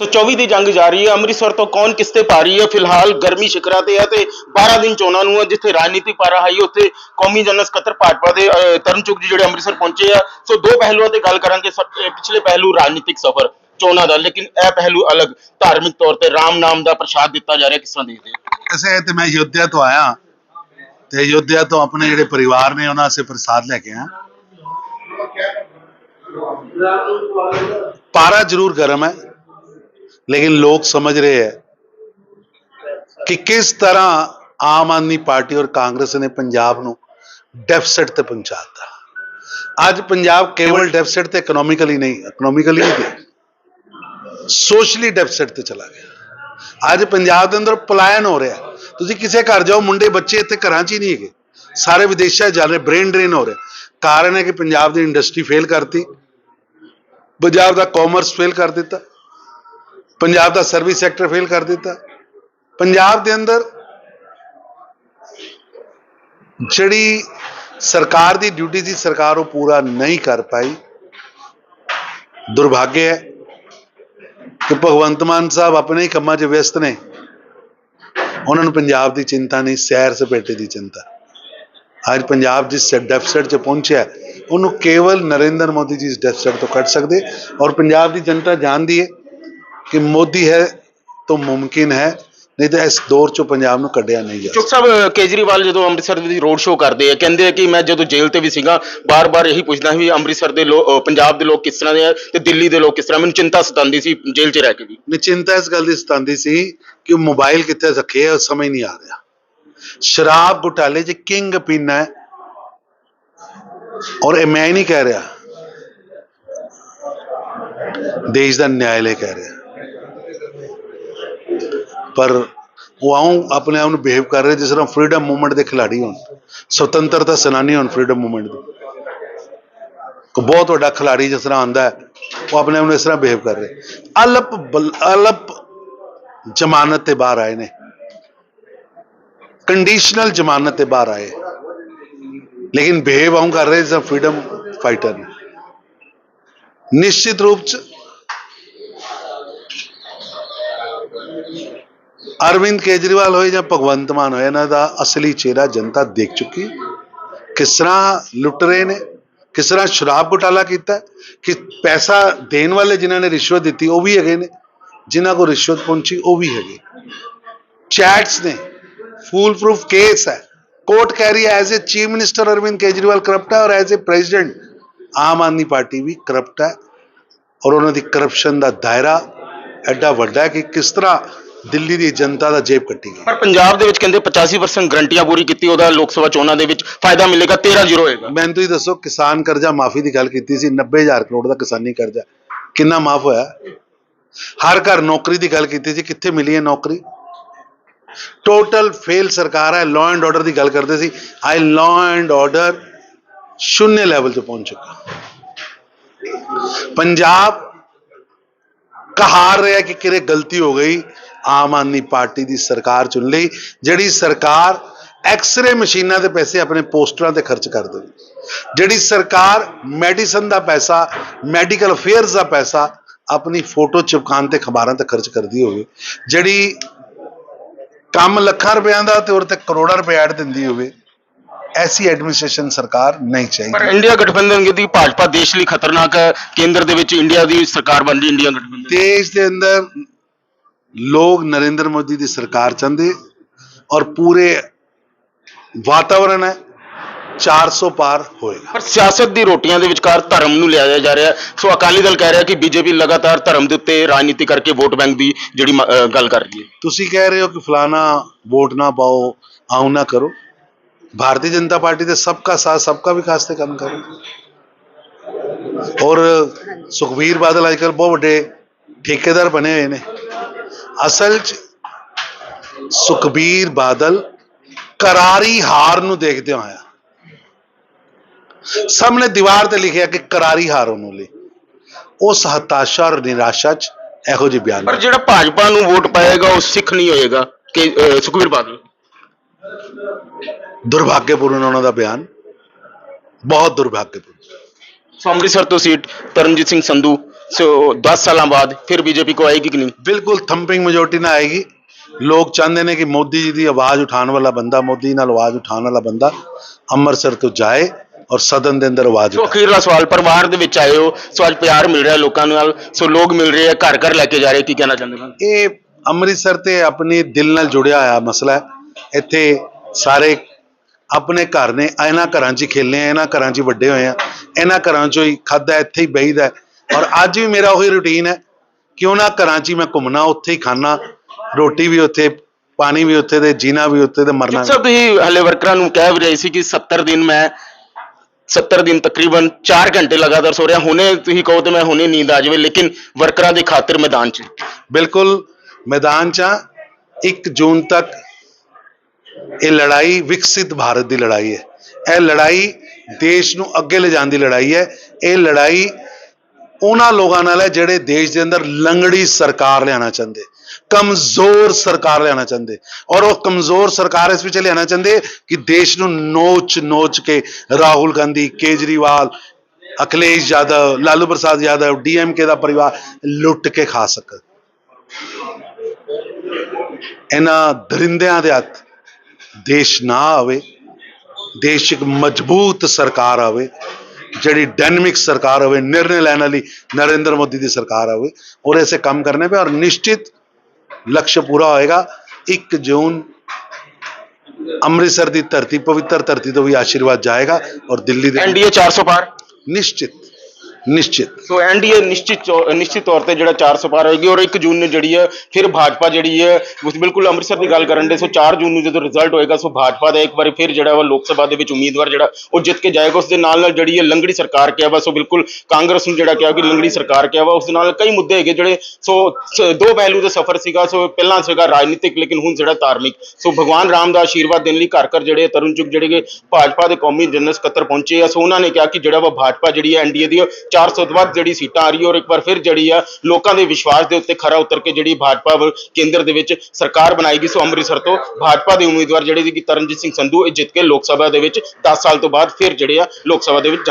ਸੋ 24 ਦੀ ਜੰਗ ਜਾਰੀ ਹੈ। ਅੰਮ੍ਰਿਤਸਰ ਤੋਂ ਕੌਣ ਕਿਸ ਤੇ ਭਾਰੀ ਹੈ? ਫਿਲਹਾਲ ਗਰਮੀ ਸ਼ਿਖਰਾਂ ਤੇ ਹੈ ਤੇ 12 ਦਿਨ ਚੋਣਾਂ ਨੂੰ ਹੈ ਜਿੱਥੇ ਰਾਜਨੀਤੀ ਪਾਰਾ ਹਾਈ ਉੱਥੇ ਕੌਮੀ ਜਨਰਲ ਸਕੱਤਰ ਭਾਜਪਾ ਦੇ ਅਹ, ਤਰਨਚੁੱਕ ਜੀ ਜਿਹੜੇ ਅੰਮ੍ਰਿਤਸਰ ਪਹੁੰਚੇ ਆ। ਸੋ ਦੋ ਪਹਿਲੂਆਂ ਤੇ ਗੱਲ ਕਰਾਂਗੇ। ਪਿਛਲੇ ਪਹਿਲੂ ਰਾਜਨੀਤਿਕ ਸਫ਼ਰ ਚੋਣਾਂ ਦਾ ਲੇਕਿਨ ਇਹ ਪਹਿਲੂ ਅਲੱਗ। ਧਾਰਮਿਕ ਤੌਰ ਤੇ ਰਾਮ ਨਾਮ ਦਾ ਪ੍ਰਸ਼ਾਦ ਦਿੱਤਾ ਜਾ ਰਿਹਾ ਕਿਸ ਤਰ੍ਹਾਂ ਦੇਖਦੇ ਐਸੇ ਤੇ ਮੈਂ ਅਯੋਧਿਆ ਤੋਂ ਆਇਆ। ਤੇ ਅਯੋਧਿਆ ਤੋਂ ਆਪਣੇ ਜਿਹੜੇ ਪਰਿਵਾਰ ਨੇ ਉਹਨਾਂ ਸੇ ਪ੍ਰਸਾਦ ਲੈ ਕੇ ਆਇਆ। ਪਾਰਾ ਜ਼ਰੂਰ ਗਰਮ ਹੈ। ਲੇਕਿਨ ਲੋਕ ਸਮਝ ਰਹੇ ਹੈ ਕਿ ਕਿਸ ਤਰ੍ਹਾਂ ਆਮ ਆਦਮੀ ਪਾਰਟੀ ਔਰ ਕਾਂਗਰਸ ਨੇ ਪੰਜਾਬ ਨੂੰ ਡੈਫਿਸਿਟ ਤੇ ਪਹੁੰਚਾਤਾ। ਅੱਜ ਪੰਜਾਬ ਕੇਵਲ ਡੈਫਿਸਿਟ ਤੇ ਇਕਨੋਮਿਕਲੀ ਨਹੀਂ ਇਕਨੋਮਿਕਲੀ ਨਹੀਂ ਸੋਸ਼ਲੀ ਡੈਫਿਸਿਟ ਤੇ ਚਲਾ ਗਿਆ। ਅੱਜ ਪੰਜਾਬ ਦੇ ਅੰਦਰ ਪਲਾਇਨ ਹੋ ਰਿਹਾ। ਤੁਸੀਂ ਕਿਸੇ ਘਰ ਜਾਓ ਮੁੰਡੇ ਬੱਚੇ ਇੱਥੇ ਘਰਾਂ 'ਚ ਹੀ ਨਹੀਂ ਹੈਗੇ। ਸਾਰੇ ਵਿਦੇਸ਼ਾਂ ਜਾ ਰਹੇ ਬ੍ਰੇਨ ਡਰੇਨ ਹੋ ਰਿਹਾ। ਕਾਰਨ ਹੈ ਕਿ ਪੰਜਾਬ ਦੀ ਇੰਡਸਟਰੀ ਫੇਲ ਕਰਤੀ। ਪੰਜਾਬ ਦਾ ਕਾਮਰਸ ਫੇਲ ਕਰ ਦਿੱਤਾ। ਪੰਜਾਬ ਦਾ ਸਰਵਿਸ ਸੈਕਟਰ ਫੇਲ ਕਰ ਦਿੱਤਾ। ਪੰਜਾਬ ਦੇ ਅੰਦਰ ਜਿਹੜੀ ਸਰਕਾਰ ਦੀ ਡਿਊਟੀ ਸੀ, ਸਰਕਾਰ ਉਹ ਪੂਰਾ ਨਹੀਂ ਕਰ ਪਾਈ। ਦੁਰਭਾਗਯ ਹੈ ਕਿ ਭਗਵੰਤ ਮਾਨ ਸਾਹਿਬ ਆਪਣੇ ਹੀ ਕੰਮਾਂ 'ਚ ਵਿਅਸਤ ਨੇ। ਉਹਨਾਂ ਨੂੰ ਪੰਜਾਬ ਦੀ ਚਿੰਤਾ ਨਹੀਂ, ਸੈਰ ਸਪੇਟੇ ਦੀ ਚਿੰਤਾ। ਅੱਜ ਪੰਜਾਬ ਜਿਸ ਡੈਫਿਸਿਟ 'ਚ ਪਹੁੰਚਿਆ, ਉਹਨੂੰ ਕੇਵਲ ਨਰਿੰਦਰ ਮੋਦੀ ਜੀ ਇਸ ਡੈਫਿਸਿਟ ਤੋਂ ਕੱਢ ਸਕਦੇ ਔਰ ਪੰਜਾਬ ਦੀ ਜਨਤਾ ਜਾਣਦੀ ਹੈ ਕਿ ਮੋਦੀ ਹੈ ਤਾਂ ਮੁਮਕਿਨ ਹੈ ਨਹੀਂ ਤਾਂ ਇਸ ਦੌਰ 'ਚੋਂ ਪੰਜਾਬ ਨੂੰ ਕੱਢਿਆ ਨਹੀਂ ਜਾ ਚੁੱਕ ਸਾਹਿਬ ਕੇਜਰੀਵਾਲ ਜਦੋਂ ਅੰਮ੍ਰਿਤਸਰ ਦੀ ਰੋਡ ਸ਼ੋਅ ਕਰਦੇ ਆ ਕਹਿੰਦੇ ਆ ਕਿ ਮੈਂ ਜਦੋਂ ਜੇਲ੍ਹ ਤੇ ਵੀ ਸੀਗਾ ਬਾਰ-ਬਾਰ ਇਹੀ ਪੁੱਛਦਾ ਸੀ ਵੀ ਅੰਮ੍ਰਿਤਸਰ ਦੇ ਲੋਕ ਪੰਜਾਬ ਦੇ ਲੋਕ ਕਿਸ ਤਰ੍ਹਾਂ ਦੇ ਆ ਤੇ ਦਿੱਲੀ ਦੇ ਲੋਕ ਕਿਸ ਤਰ੍ਹਾਂ ਮੈਨੂੰ ਚਿੰਤਾ ਸਤਾਉਂਦੀ ਸੀ ਜੇਲ੍ਹ 'ਚ ਰਹਿ ਕੇ ਵੀ। ਨਿਚਿੰਤਾ ਇਸ ਗੱਲ ਦੀ ਸਤਾਉਂਦੀ ਸੀ ਕਿ ਉਹ ਮੋਬਾਈਲ ਕਿੱਥੇ ਰੱਖੇ ਆ ਸਮਝ ਨਹੀਂ ਆ ਰਿਹਾ। ਸ਼ਰਾਬ ਘੁਟਾਲੇ 'ਚ ਕਿੰਗ ਪਿੰਨ ਹੈ। ਔਰ ਇਹ ਮੈਂ ਨਹੀਂ ਕਹਿ ਰਿਹਾ। ਦੇਸ਼ ਦਾ ਨਿਆਇਲੇ ਕਹਿ ਰਿਹਾ। ਪਰ ਉਹ ਆਉਂ ਆਪਣੇ ਆਪ ਨੂੰ ਬਿਹੇਵ ਕਰ ਰਹੇ ਜਿਸ ਤਰ੍ਹਾਂ ਫਰੀडम ਮੂਵਮੈਂਟ ਦੇ ਖਿਲਾੜੀ ਹੋਣ। ਸੁਤੰਤਰਤਾ ਸੈਨਾਨੀ ਹੋਣ ਫਰੀडम ਮੂਵਮੈਂਟ ਦੇ। ਕੋ ਬਹੁਤ ਵੱਡਾ ਖਿਲਾੜੀ ਜਿਸ ਤਰ੍ਹਾਂ ਆਂਦਾ ਉਹ ਆਪਣੇ ਆਪ ਨੂੰ ਇਸ ਤਰ੍ਹਾਂ ਬਿਹੇਵ ਕਰ ਰਹੇ ਅਲਪ ਅਲਪ ਜ਼ਮਾਨਤ ਤੇ ਬਾਹਰ ਆਏ ਨੇ। ਕੰਡੀਸ਼ਨਲ ਜ਼ਮਾਨਤ ਤੇ ਬਾਹਰ ਆਏ। ਲੇਕਿਨ ਬਿਹੇਵ ਆਉਂ ਕਰ ਰਹੇ ਜਿਸ ਤਰ੍ਹਾਂ ਫਰੀडम ਫਾਈਟਰ ਨੇ। ਨਿਸ਼ਚਿਤ ਰੂਪ ਚ ਅਰਵਿੰਦ ਕੇਜਰੀਵਾਲ ਹੋਏ ਜਾਂ ਭਗਵੰਤ ਮਾਨ ਹੋਏ ਇਹਨਾਂ ਦਾ ਅਸਲੀ ਚਿਹਰਾ ਜਨਤਾ ਦੇਖ ਚੁੱਕੀ ਕਿਸ ਤਰ੍ਹਾਂ ਲੁੱਟ ਰਹੇ ਨੇ? ਕਿਸ ਤਰ੍ਹਾਂ ਸ਼ਰਾਬ ਘੁਟਾਲਾ ਕੀਤਾ ਹੈ, ਕਿ ਪੈਸਾ ਦੇਣ ਵਾਲੇ ਜਿਨ੍ਹਾਂ ਨੇ ਰਿਸ਼ਵਤ ਦਿੱਤੀ ਉਹ ਵੀ ਹੈਗੇ ਨੇ। ਜਿਨ੍ਹਾਂ ਕੋ ਰਿਸ਼ਵਤ ਪਹੁੰਚੀ ਉਹ ਵੀ ਹੈਗੇ। ਚੈਟਸ ਨੇ ਫੂਲ ਪ੍ਰੂਫ ਕੇਸ ਹੈ। ਕੋਰਟ ਕਹਿ ਰਹੀ ਹੈ as a chief minister Arvind Kejriwal corrupt ਹੈ ਔਰ as a president Aam Aadmi party we corrupt ਹੈ। ਔਰ ਉਹਨਾਂ ਦੀ ਕਰਪਸ਼ਨ ਦਾ ਦਾਇਰਾ ਐਡਾ ਵੱਡਾ ਕਿ ਕਿਸ ਤਰ੍ਹਾਂ ਦਿੱਲੀ ਦੀ ਜਨਤਾ ਦਾ ਜੇਬ ਕੱਟੀ ਗਈ। ਪਰ ਪੰਜਾਬ ਦੇ ਵਿੱਚ ਕਹਿੰਦੇ 85% ਗਰੰਟੀਆਂ ਪੂਰੀ ਕੀਤੀ ਉਹਦਾ ਲੋਕ ਸਭਾ ਚੋਣਾਂ ਦੇ ਵਿੱਚ ਫਾਇਦਾ ਮਿਲੇਗਾ 13 ਜ਼ੀਰੋ ਹੋਏਗਾ ਮੈਨੂੰ ਤੁਸੀਂ ਦੱਸੋ ਕਿਸਾਨ ਕਰਜ਼ਾ ਮਾਫੀ ਦੀ ਗੱਲ ਕੀਤੀ ਸੀ 90000 ਕਰੋੜ ਦਾ ਕਿਸਾਨੀ ਕਰਜ਼ਾ। ਕਿੰਨਾ ਮਾਫ ਹੋਇਆ? ਹਰ ਘਰ ਨੌਕਰੀ ਦੀ ਗੱਲ ਕੀਤੀ ਸੀ ਕਿੱਥੇ ਮਿਲੀ ਹੈ ਨੌਕਰੀ? ਟੋਟਲ ਫੇਲ ਸਰਕਾਰ ਹੈ ਲਾਅ ਐਂਡ ਆਰਡਰ ਦੀ ਗੱਲ ਕਰਦੇ ਸੀ। ਆਈ ਲਾਅ ਐਂਡ ਆਰਡਰ ਸ਼ੂਨਯ ਲੈਵਲ ਤੇ ਪਹੁੰਚ ਚੁੱਕਾ। ਪੰਜਾਬ ਕਹਾਰ ਰਿਹਾ ਕਿ ਕਿਰੇ ਗਲਤੀ ਹੋ ਗਈ ਆਮ ਆਦਮੀ ਪਾਰਟੀ ਦੀ ਸਰਕਾਰ ਚੁਣ ਲਈ ਜਿਹੜੀ ਸਰਕਾਰ ਐਕਸ-ਰੇ ਮਸ਼ੀਨਾਂ ਦੇ ਪੈਸੇ ਆਪਣੇ ਪੋਸਟਰਾਂ ਤੇ ਖਰਚ ਕਰ ਦੇਵੇ। ਜਿਹੜੀ ਸਰਕਾਰ ਮੈਡੀਸਨ ਦਾ ਪੈਸਾ ਮੈਡੀਕਲ ਅਫੇਅਰਸ ਦਾ ਪੈਸਾ ਆਪਣੀ ਫੋਟੋ ਚਿਪਕਾਉਣ ਤੇ ਖਬਰਾਂ ਤੇ ਖਰਚ ਕਰਦੀ ਹੋਵੇ ਜਿਹੜੀ ਕੰਮ ਲੱਖਾਂ ਰੁਪਿਆਂ ਦਾ ਤੇ ਉਹਦੇ ਤੇ ਕਰੋੜਾਂ ਰੁਪਏ ਐਡ ਦਿੰਦੀ ਹੋਵੇ ਐਸੀ ਐਡਮਿਨਿਸਟ੍ਰੇਸ਼ਨ ਸਰਕਾਰ ਨਹੀਂ ਪਰ ਚਾਹੀਦੀ ਇੰਡੀਆ ਗਠਬੰਧਨ ਦੀ ਭਾਜਪਾ ਦੇਸ਼ ਲਈ ਖਤਰਨਾਕ ਹੈ ਕੇਂਦਰ ਦੇ ਵਿੱਚ ਇੰਡੀਆ ਦੀ ਸਰਕਾਰ ਬਣ ਰਹੀ ਇੰਡੀਆ ਗਠਬੰਧਨ। ਦੇਸ਼ ਦੇ ਅੰਦਰ ਲੋਕ ਨਰਿੰਦਰ ਮੋਦੀ ਦੀ ਸਰਕਾਰ ਚਾਹੁੰਦੇ ਔਰ ਪੂਰੇ ਵਾਤਾਵਰਣ ਹੈ 400 ਪਾਰ ਹੋਏਗਾ। ਪਰ ਸਿਆਸਤ ਦੀ ਰੋਟੀਆਂ ਦੇ ਵਿਚਕਾਰ ਧਰਮ ਨੂੰ ਲਿਆਇਆ ਜਾ ਰਿਹਾ। ਸੋ ਅਕਾਲੀ ਦਲ ਕਹਿ ਰਿਹਾ ਕਿ ਬੀਜੇਪੀ ਲਗਾਤਾਰ ਧਰਮ ਦੇ ਉੱਤੇ ਰਾਜਨੀਤੀ ਕਰਕੇ ਵੋਟ ਬੈਂਕ ਦੀ ਜਿਹੜੀ ਗੱਲ ਕਰ ਰਹੀ ਹੈ। ਤੁਸੀਂ ਕਹਿ ਰਹੇ ਹੋ ਕਿ ਫਲਾਣਾ ਵੋਟ ਨਾ ਪਾਓ ਆਉ ਨਾ ਕਰੋ। ਭਾਰਤੀ ਜਨਤਾ ਪਾਰਟੀ ਦੇ ਸਬਕਾ ਸਾਥ ਸਬਕਾ ਵਿਕਾਸ ਤੇ ਕੰਮ ਕਰੋ। ਔਰ ਸੁਖਬੀਰ ਬਾਦਲ ਅੱਜਕੱਲ ਬਹੁਤ ਵੱਡੇ ਠੇਕੇਦਾਰ ਬਣੇ ਹੋਏ ਨੇ। ਅਸਲ 'ਚ ਸੁਖਬੀਰ ਬਾਦਲ ਕਰਾਰੀ ਹਾਰ ਨੂੰ ਦੇਖਦੇ ਹੋਇਆ ਸਾਹਮਣੇ ਦੀਵਾਰ ਤੇ ਲਿਖਿਆ ਕਿ ਕਰਾਰੀ ਹਾਰ ਉਹਨੂੰ ਲਈ ਉਸ ਹਤਾਸ਼ਾ ਔਰ ਨਿਰਾਸ਼ਾ 'ਚ ਇਹੋ ਜਿਹੇ ਬਿਆਨ ਪਰ ਜਿਹੜਾ ਭਾਜਪਾ ਨੂੰ ਵੋਟ ਪਾਏਗਾ ਉਹ ਸਿੱਖ ਨਹੀਂ ਹੋਏਗਾ ਕਿ ਸੁਖਬੀਰ ਬਾਦਲ। ਦੁਰਭਾਗਯਪੂਰਨ ਉਹਨਾਂ ਦਾ ਬਿਆਨ। ਬਹੁਤ ਦੁਰਭਾਗਯਪੂਰਨ। ਸੋ ਅੰਮ੍ਰਿਤਸਰ ਤੋਂ ਸੀਟ ਤਰਨਜੀਤ ਸਿੰਘ ਸੰਧੂ। ਸੋ 10 ਸਾਲਾਂ ਬਾਅਦ ਫਿਰ ਬੀਜੇਪੀ ਕੋ ਆਏਗੀ ਕਿ ਨਹੀਂ? ਬਿਲਕੁਲ ਥੰਪਿੰਗ ਮੈਜੋਰਟੀ ਨਾ ਆਏਗੀ। ਲੋਕ ਚਾਹੁੰਦੇ ਨੇ ਕਿ ਮੋਦੀ ਜੀ ਦੀ ਆਵਾਜ਼ ਉਠਾਉਣ ਵਾਲਾ ਬੰਦਾ ਮੋਦੀ ਨਾਲ ਆਵਾਜ਼ ਉਠਾਉਣ ਵਾਲਾ ਬੰਦਾ ਅੰਮ੍ਰਿਤਸਰ ਤੋਂ ਜਾਏ ਔਰ ਸਦਨ ਦੇ ਅੰਦਰ ਆਵਾਜ਼ ਸੋ ਉਠਾਏ। ਅਖੀਰਲਾ ਸਵਾਲ ਪਰਿਵਾਰ ਦੇ ਵਿੱਚ ਆਏ ਹੋ ਸੋ ਅੱਜ ਪਿਆਰ ਮਿਲ ਰਿਹਾ ਲੋਕਾਂ ਨਾਲ ਸੋ ਲੋਕ ਮਿਲ ਰਹੇ ਆ ਘਰ ਘਰ ਲੈ ਕੇ ਜਾ ਰਹੇ ਕੀ ਕਹਿਣਾ ਚਾਹੁੰਦੇ ਹੋ? ਇਹ ਅੰਮ੍ਰਿਤਸਰ ਤੇ ਆਪਣੀ ਦਿਲ ਨਾਲ ਜੁੜਿਆ ਹੋਇਆ ਮਸਲਾ ਹੈ। ਇੱਥੇ ਸਾਰੇ ਆਪਣੇ ਘਰ ਨੇ ਇਹਨਾਂ ਘਰਾਂ 'ਚ ਹੀ ਖੇਲੇ ਆ ਇਹਨਾਂ ਘਰਾਂ 'ਚ ਹੀ ਵੱਡੇ ਹੋਏ ਆ। ਇਹਨਾਂ ਘਰਾਂ 'ਚੋਂ ਹੀ ਖਾਦਾ ਇੱਥੇ ਹੀ ਬਹੀਦਾ ਹੈ। ਔਰ ਅੱਜ ਵੀ ਮੇਰਾ ਉਹੀ ਰੁਟੀਨ ਹੈ ਕਿ ਉਹਨਾਂ ਘਰਾਂ 'ਚ ਹੀ ਮੈਂ ਘੁੰਮਣਾ ਉੱਥੇ ਹੀ ਖਾਣਾ ਰੋਟੀ ਵੀ ਉੱਥੇ ਪਾਣੀ ਵੀ ਉੱਥੇ ਤੇ ਜੀਣਾ ਵੀ ਉੱਥੇ ਤੇ ਮਰਨਾ ਵੀ ਸਭ ਤੁਸੀਂ ਹਲੇ ਵਰਕਰਾਂ ਨੂੰ ਕਹਿ ਵੀ ਰਹੇ ਸੀ ਕਿ 70 ਦਿਨ ਮੈਂ 70 ਦਿਨ ਤਕਰੀਬਨ 4 ਘੰਟੇ ਲਗਾਤਾਰ ਸੋ ਰਿਹਾ ਹੁਣੇ ਤੁਸੀਂ ਕਹੋ ਤੇ ਮੈਂ ਹੁਣੇ ਨੀਂਦ ਆ ਜਾਵੇ ਲੇਕਿਨ ਵਰਕਰਾਂ ਦੀ ਖਾਤਰ ਮੈਦਾਨ 'ਚ। ਬਿਲਕੁਲ ਮੈਦਾਨ 'ਚ 1 ਜੂਨ ਤੱਕ ਇਹ ਲੜਾਈ ਵਿਕਸਿਤ ਭਾਰਤ ਦੀ ਲੜਾਈ ਹੈ। ਇਹ ਲੜਾਈ ਦੇਸ਼ ਨੂੰ ਅੱਗੇ ਲਿਜਾਣ ਦੀ ਲੜਾਈ ਹੈ। ਇਹ ਲੜਾਈ ਉਹਨਾਂ ਲੋਕਾਂ ਨਾਲ ਹੈ ਜਿਹੜੇ ਦੇਸ਼ ਦੇ ਅੰਦਰ ਲੰਗੜੀ ਸਰਕਾਰ ਲਿਆਉਣਾ ਚਾਹੁੰਦੇ, ਕਮਜ਼ੋਰ ਸਰਕਾਰ ਲਿਆਉਣਾ ਚਾਹੁੰਦੇ ਔਰ ਉਹ ਕਮਜ਼ੋਰ ਸਰਕਾਰ ਇਸ ਵਿੱਚ ਲਿਆਉਣਾ ਚਾਹੁੰਦੇ ਕਿ ਦੇਸ਼ ਨੂੰ ਨੋਚ ਨੋਚ ਕੇ ਰਾਹੁਲ ਗਾਂਧੀ, ਕੇਜਰੀਵਾਲ, ਅਖਿਲੇਸ਼ ਯਾਦਵ, ਲਾਲੂ ਪ੍ਰਸਾਦ ਯਾਦਵ ਡੀਐਮਕੇ ਦਾ ਪਰਿਵਾਰ ਲੁੱਟ ਕੇ ਖਾ ਸਕਣ। ਇਹਨਾਂ ਦਰਿੰਦਿਆਂ ਦੇ ਹੱਥ ਦੇਸ਼ ਨਾ ਆਵੇ, ਦੇਸ਼ ਇੱਕ ਮਜ਼ਬੂਤ ਸਰਕਾਰ ਆਵੇ ਜਿਹੜੀ ਡਾਇਨਾਮਿਕ ਸਰਕਾਰ ਹੋਵੇ ਨਿਰਣੇ ਲੈਣ ਵਾਲੀ ਨਰਿੰਦਰ ਮੋਦੀ ਦੀ ਸਰਕਾਰ ਆਵੇ ਔਰ ਐਸੇ ਕੰਮ ਕਰਨੇ ਪਏ ਔਰ ਨਿਸ਼ਚਿਤ ਲਕਸ਼ ਪੂਰਾ ਹੋਏਗਾ 1 ਜੂਨ ਅੰਮ੍ਰਿਤਸਰ ਦੀ ਧਰਤੀ ਪਵਿੱਤਰ ਧਰਤੀ ਤੋਂ ਵੀ ਆਸ਼ੀਰਵਾਦ ਜਾਏਗਾ ਔਰ ਦਿੱਲੀ ਦੇ ਐਨਡੀਏ 400 ਪਾਰ ਨਿਸ਼ਚਿਤ ਨਿਸ਼ਚਿਤ। ਸੋ ਐਨਡੀਏ ਨਿਸ਼ਚਿਤ ਚੌ- ਨਿਸ਼ਚਿਤ ਤੌਰ ਤੇ ਜਿਹੜਾ 400 ਪਾਰ ਹੋਏਗੀ ਔਰ 1 ਜੂਨ ਨੂੰ ਜਿਹੜੀ ਹੈ, ਫਿਰ ਭਾਜਪਾ ਜਿਹੜੀ ਹੈ, ਉਸ ਬਿਲਕੁਲ ਅੰਮ੍ਰਿਤਸਰ ਦੀ ਗੱਲ ਕਰਨ ਦੇ, ਸੋ 4 ਜੂਨ ਨੂੰ ਜਦੋਂ ਰਿਜ਼ਲਟ ਹੋਏਗਾ, ਸੋ ਭਾਜਪਾ ਦਾ ਇੱਕ ਵਾਰੀ ਫਿਰ ਜਿਹੜਾ ਵਾ ਲੋਕ ਸਭਾ ਦੇ ਵਿੱਚ ਉਮੀਦਵਾਰ ਜਿਹੜਾ, ਉਹ ਜਿੱਤ ਕੇ ਜਾਏਗਾ। ਉਸ ਦੇ ਨਾਲ ਨਾਲ ਜਿਹੜੀ ਹੈ ਲੰਗੜੀ ਸਰਕਾਰ ਕਿਹਾ ਵਾ, ਸੋ ਬਿਲਕੁਲ ਕਾਂਗਰਸ ਨੂੰ ਜਿਹੜਾ ਕਿਹਾ ਕਿ ਲੰਗੜੀ ਸਰਕਾਰ ਕਿਹਾ ਵਾ, ਉਸ ਦੇ ਨਾਲ ਕਈ ਮੁੱਦੇ ਹੈਗੇ ਜਿਹੜੇ, ਸੋ ਦੋ ਪਹਿਲੂ ਦਾ ਸਫ਼ਰ ਸੀਗਾ, ਸੋ ਪਹਿਲਾਂ ਸੀਗਾ ਰਾਜਨੀਤਿਕ, ਲੇਕਿਨ ਹੁਣ ਜਿਹੜਾ ਧਾਰਮਿਕ। ਸੋ ਭਗਵਾਨ ਰਾਮ ਦਾ ਆਸ਼ੀਰਵਾਦ ਦੇਣ ਲਈ ਘਰ ਘਰ ਜਿਹੜੇ ਤਰੁਣ ਚੁੱਕ ਜਿਹੜੇ ਕਿ ਭਾਜਪਾ ਦੇ ਕੌਮੀ ਜਨਰਲ ਸਕੱਤਰ ਪਹੁੰਚੇ ਆ, ਸੋ ਉਹਨਾਂ ਨੇ ਕਿਹਾ ਕਿ ਜਿਹੜਾ ਵਾ ਭਾਜਪਾ ਜਿਹੜੀ ਹੈ ਐਨਡੀਏ ਦੀ 400 ਤੋਂ ਵੱਧ ਜਿਹੜੀ ਸੀਟਾਂ ਆ ਰਹੀ ਔਰ ਇੱਕ ਵਾਰ ਫਿਰ ਜਿਹੜੀ ਆ ਲੋਕਾਂ ਦੇ ਵਿਸ਼ਵਾਸ ਦੇ ਉੱਤੇ ਖਰਾ ਉਤਰ ਕੇ ਜਿਹੜੀ ਭਾਜਪਾ ਵ- ਕੇਂਦਰ ਦੇ ਵਿੱਚ ਸਰਕਾਰ ਬਣਾਏਗੀ। ਸੋ ਅੰਮ੍ਰਿਤਸਰ ਤੋਂ ਭਾਜਪਾ ਦੇ ਉਮੀਦਵਾਰ ਜਿਹੜੇ ਸੀ ਕਿ ਤਰਨਜੀਤ ਸਿੰਘ ਸੰਧੂ, ਇਹ ਜਿੱਤ ਕੇ ਲੋਕ ਸਭਾ ਦੇ ਵਿੱਚ 10 ਸਾਲ ਤੋਂ ਬਾਅਦ ਫਿਰ ਜਿਹੜੇ ਆ ਲੋਕ ਸਭਾ ਦੇ ਵਿੱਚ